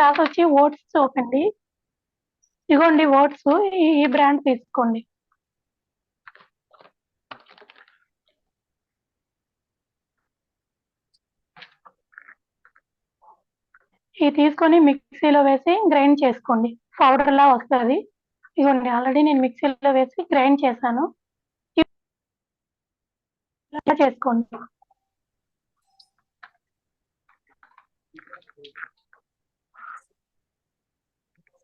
Class వచ్చి oats చూపండి. ఇగోండి ఓట్స్ ఈ బ్రాండ్ తీసుకోండి. ఇది తీసుకొని మిక్సీలో వేసి గ్రైండ్ చేసుకోండి. పౌడర్ లా వస్తుంది. ఇగోండి ఆల్రెడీ నేను మిక్సీలో వేసి గ్రైండ్ చేశాను. చేసుకోండి.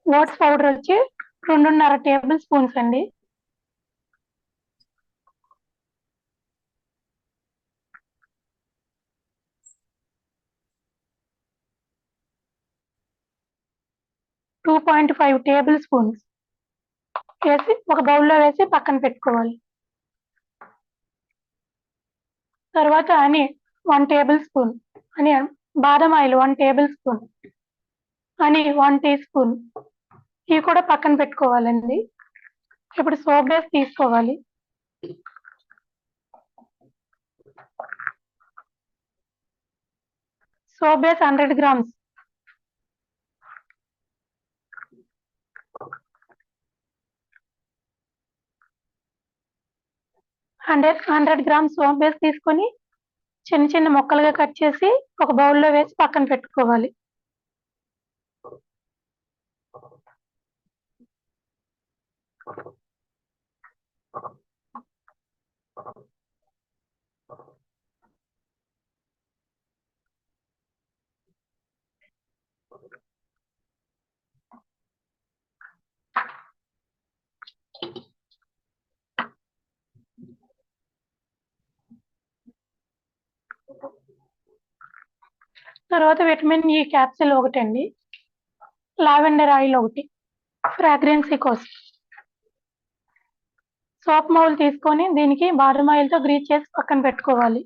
ఓట్స్ పౌడర్ వచ్చి రెండున్నర టేబుల్ స్పూన్స్ అండి. Two point five tablespoons వేసి ఒక బౌల్లో వేసి పక్కన పెట్టుకోవాలి. తర్వాత అని వన్ టేబుల్ స్పూన్ అని బాదం ఆయిల్ వన్ టేబుల్ స్పూన్ అని వన్ టీ స్పూన్ ఇవి కూడా పక్కన పెట్టుకోవాలండి. ఇప్పుడు సోప్ బేస్ తీసుకోవాలి. Soap base hundred grams. Hundred hundred grams soap base తీసుకొని చిన్న చిన్న ముక్కలుగా కట్ చేసి ఒక బౌల్లో వేసి పక్కన పెట్టుకోవాలి. తర్వాత విటమిన్ ఈ క్యాప్సిల్ ఒకటి అండి లావెండర్ ఆయిల్ ఒకటి. ఫ్రాగ్రెన్సీ కోసం సోప్ మౌల్ తీసుకొని దీనికి బారు ఆయిల్తో గ్రీజ్ చేసి పక్కన పెట్టుకోవాలి.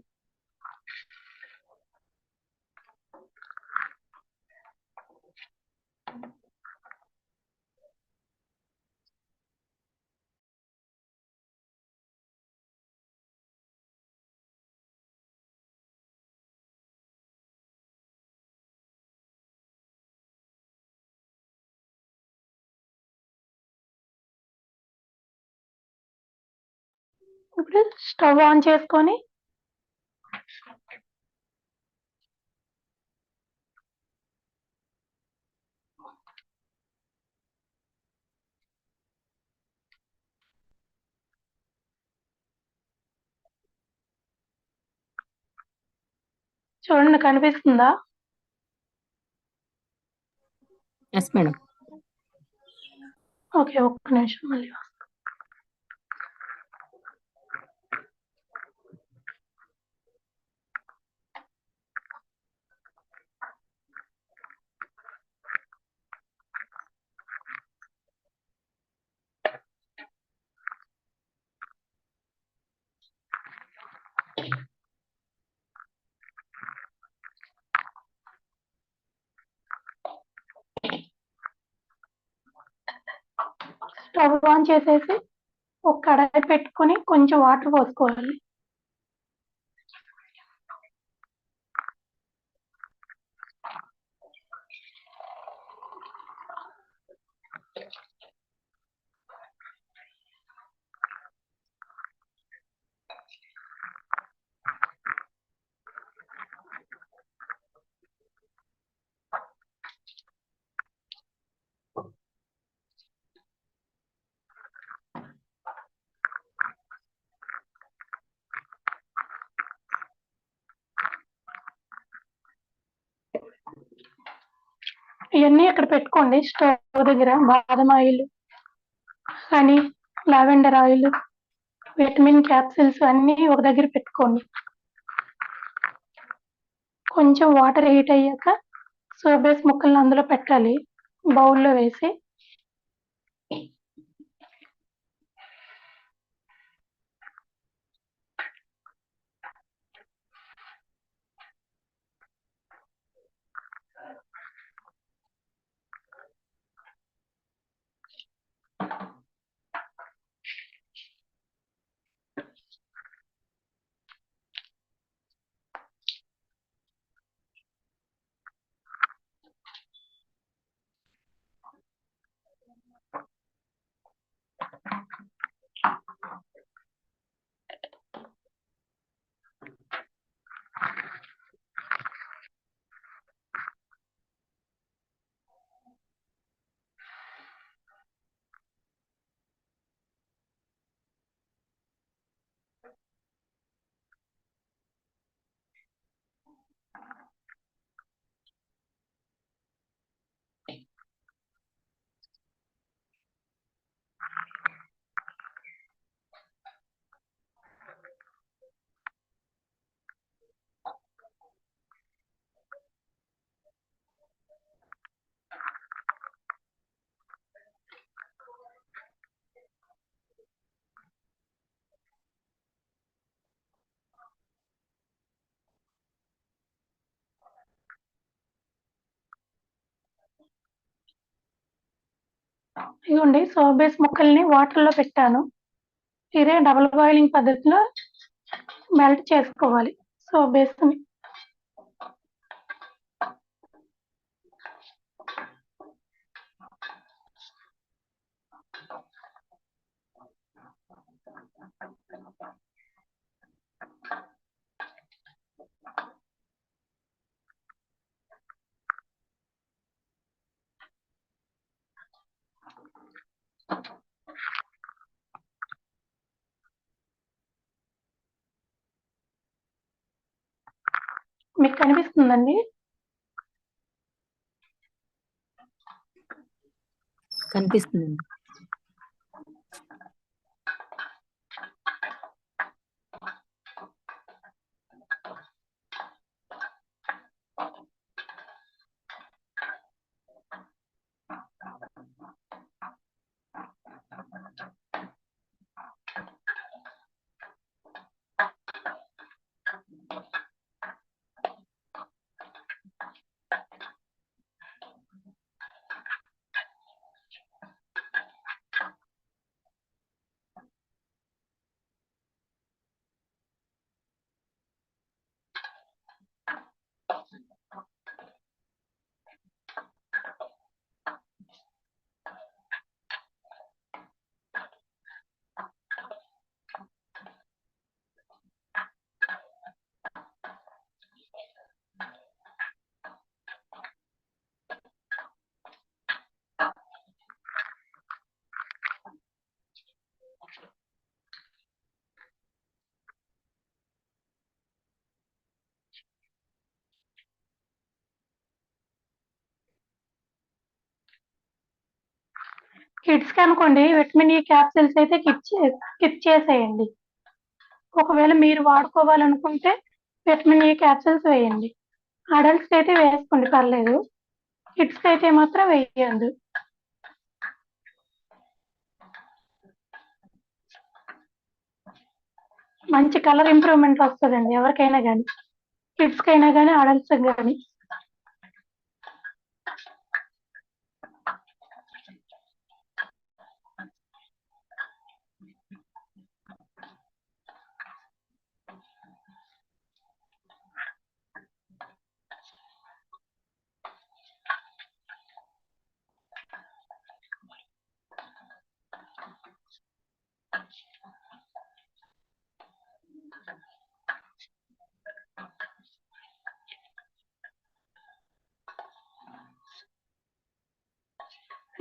ఇప్పుడు స్టవ్ ఆన్ చేసుకొని చూడండి కనిపిస్తుందా? ఎస్ మేడం ఓకే ఒక్క నిమిషం మళ్ళీ వస్తా. స్టవ్ ఆన్ చేసేసి ఒక కడాయి పెట్టుకొని కొంచెం వాటర్ పోసుకోవాలి. ఇవన్నీ ఇక్కడ పెట్టుకోండి. స్టవ్ దగ్గర బాదం ఆయిల్ కానీ లావెండర్ ఆయిల్ విటమిన్ క్యాప్సిల్స్ అన్నీ ఒక దగ్గర పెట్టుకోండి. కొంచెం వాటర్ హీట్ అయ్యాక సోబేస్ ముక్కలను అందులో పెట్టాలి. బౌల్లో వేసి ఇదిగోండి సోబేస్ ముక్కల్ని వాటర్లో పెట్టాను. ఇదే డబుల్ బాయిలింగ్ పద్ధతిలో మెల్ట్ చేసుకోవాలి సోబేస్ని. మీకు కనిపిస్తుందండి? కనిపిస్తుంది కిడ్స్కి అనుకోండి విటమిన్ ఈ క్యాప్సిల్స్ అయితే కిప్ చే స్కిప్ చేసేయండి. ఒకవేళ మీరు వాడుకోవాలనుకుంటే విటమిన్ ఈ క్యాప్సిల్స్ వేయండి. అడల్ట్స్కి అయితే వేసుకోండి పర్లేదు. కిడ్స్కి అయితే మాత్రం వేయద్దు. మంచి కలర్ ఇంప్రూవ్మెంట్ వస్తుందండి ఎవరికైనా కానీ కిడ్స్కి అయినా కానీ అడల్ట్స్కి కానీ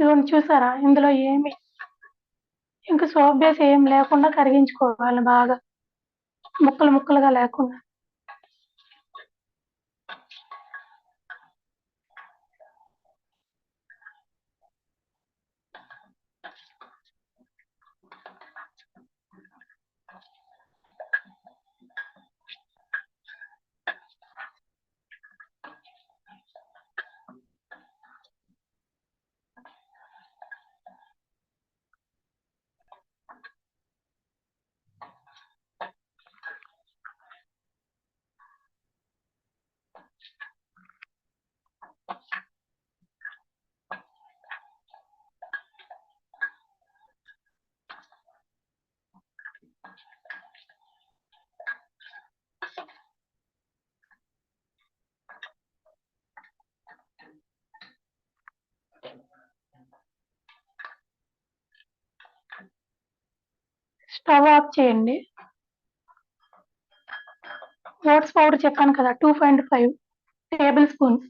చూడండి చూసారా? ఇందులో ఏమి? ఇంకా సోప్ బేస్ ఏం లేకుండా కరిగించుకోవాలి బాగా. ముక్కలు ముక్కలుగా లేకుండా. స్టవ్ ఆఫ్ చేయండి. ఓట్స్ పౌడర్ చెప్పాను కదా two point five tablespoons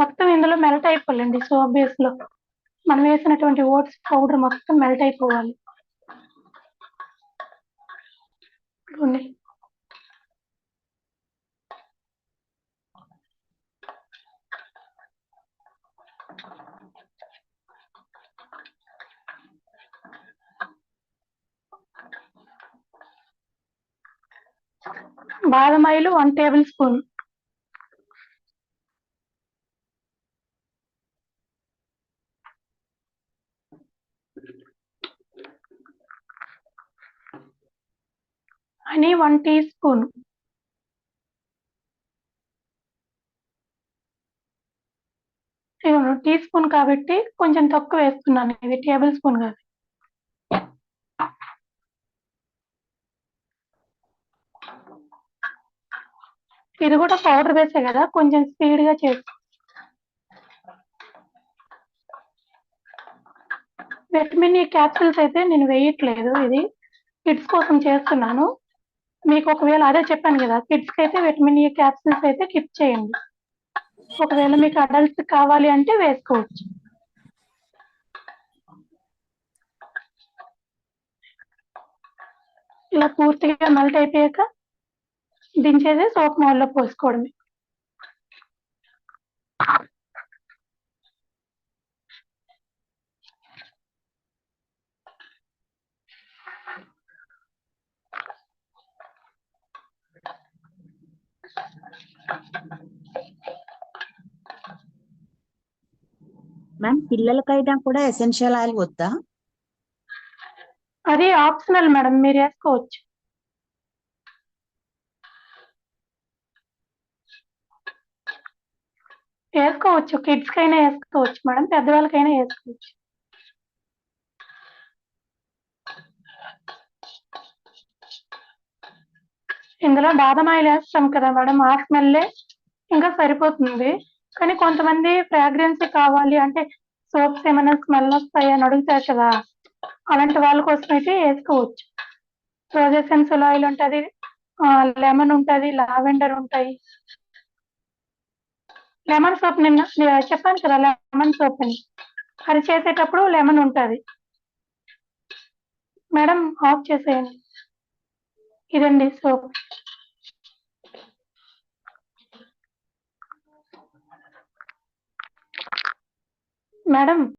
మొత్తం ఇందులో మెల్ట్ అయిపోవాలండి సోప్ బేస్లో. మనం వేసినటువంటి ఓట్స్ పౌడర్ మొత్తం మెల్ట్ అయిపోవాలి. బాదం oil one tablespoon one teaspoon. Teaspoon కాబట్టి కొంచెం తక్కువ వేస్తున్నాను. ఇది టేబుల్ స్పూన్ కాదు. ఇది కూడా పౌడర్ వేసే కదా కొంచెం స్పీడ్గా విటమిన్ ఈ క్యాప్సిల్స్ అయితే నేను వేయట్లేదు. ఇది కిడ్స్ కోసం చేస్తున్నాను. మీకు ఒకవేళ అదే చెప్పాను కదా కిడ్స్కి e, అయితే విటమిన్ ఈ క్యాప్సిల్స్ అయితే కిప్ చేయండి. ఒకవేళ మీకు అడల్ట్స్ కావాలి అంటే వేసుకోవచ్చు. ఇలా పూర్తిగా మెల్ట్ అయిపోయాక దించేసి సోప్ మౌల్లో పోసుకోవడమే. మ్యామ్ పిల్లలకైనా కూడా ఎసెన్షియల్ ఆయిల్ వద్దా? అది ఆప్షనల్ మేడం మీరు వేసుకోవచ్చు. వేసుకోవచ్చు. కిడ్స్ కైనా వేసుకోవచ్చు మేడం పెద్దవాళ్ళకైనా వేసుకోవచ్చు. ఇందులో బాదం ఆయిల్ వేస్తాం కదా మేడం ఆ స్మెల్లే ఇంకా సరిపోతుంది. కానీ కొంతమంది ఫ్రాగ్రెన్సీ కావాలి అంటే సోప్స్ ఏమైనా స్మెల్ వస్తాయి అని అడుగుతారు కదా. అలాంటి వాళ్ళ కోసం అయితే వేసుకోవచ్చు. రోజ్ ఎసెన్షియల్ ఆయిల్ ఉంటుంది లెమన్ ఉంటుంది లావెండర్ ఉంటాయి. లెమన్ సోప్ నిన్న చెప్పాను కదా లెమన్ సోప్ అని. అది చేసేటప్పుడు లెమన్ ఉంటుంది. మేడం ఆఫ్ చేసేయండి. ఇదండి సోప్ మేడం